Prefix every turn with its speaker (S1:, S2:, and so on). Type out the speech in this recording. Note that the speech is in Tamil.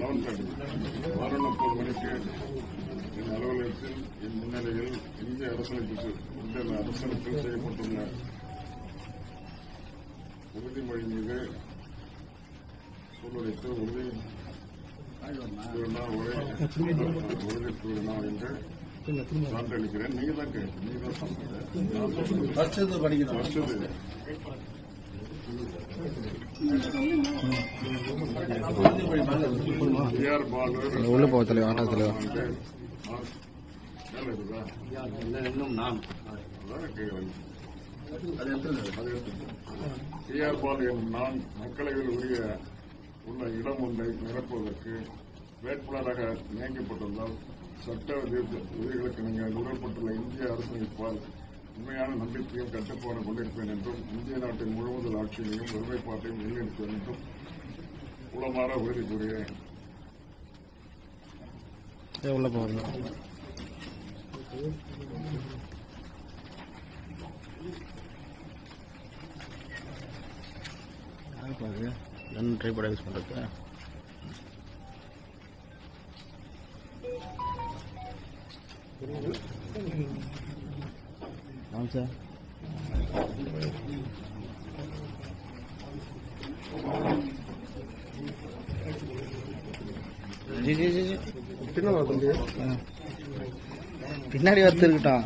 S1: லெவன் தேர்ட்டி பதினொன்று முப்பது மணிக்கு என் அலுவலகத்தில் என் முன்னிலையில் இந்திய அரசமைப்பு இந்திய அரசமைப்பில் செய்யப்பட்டுள்ள உறுதிமொழி மீது சூழ்நிலைத்து உறுதி உறுதி கூறினார் என்று சான்றளிக்கிறேன் நீங்க தான் கேட்டு நீங்க தான் சொல்றீங்க நான்
S2: படிக்கணும்
S3: உள்ள போக தலைவா ஆட்டோ தலைவா
S2: இன்னும் நான்
S1: டிஆர் பால் எனும் நான் மக்களவையில் உரிய உள்ள இடம் ஒன்றை நிரப்புவதற்கு வேட்பாளராக நியமிக்கப்பட்டுள்ளதால் சட்ட விதி- விதிகளுக்கு நீங்கள் நிறுவப்பட்டுள்ள இந்திய அரசமைப்பால் உண்மையான நம்பிக்கையும் கட்டுப்பாடும் கொண்டிருப்பேன் என்றும் இந்திய நாட்டின் முழுவதும் ஆட்சியையும் ஒருமைப்பாட்டையும் நிலைநிறுத்துவேன் என்றும் உளமாற உறுதி கூறுகிறேன்.
S3: ட்ரை பண்ண யூஸ் பண்ணுறது ஜி ஜி ஜி ஜி பின்னாடி ஒருத்தர் இருக்கட்டும்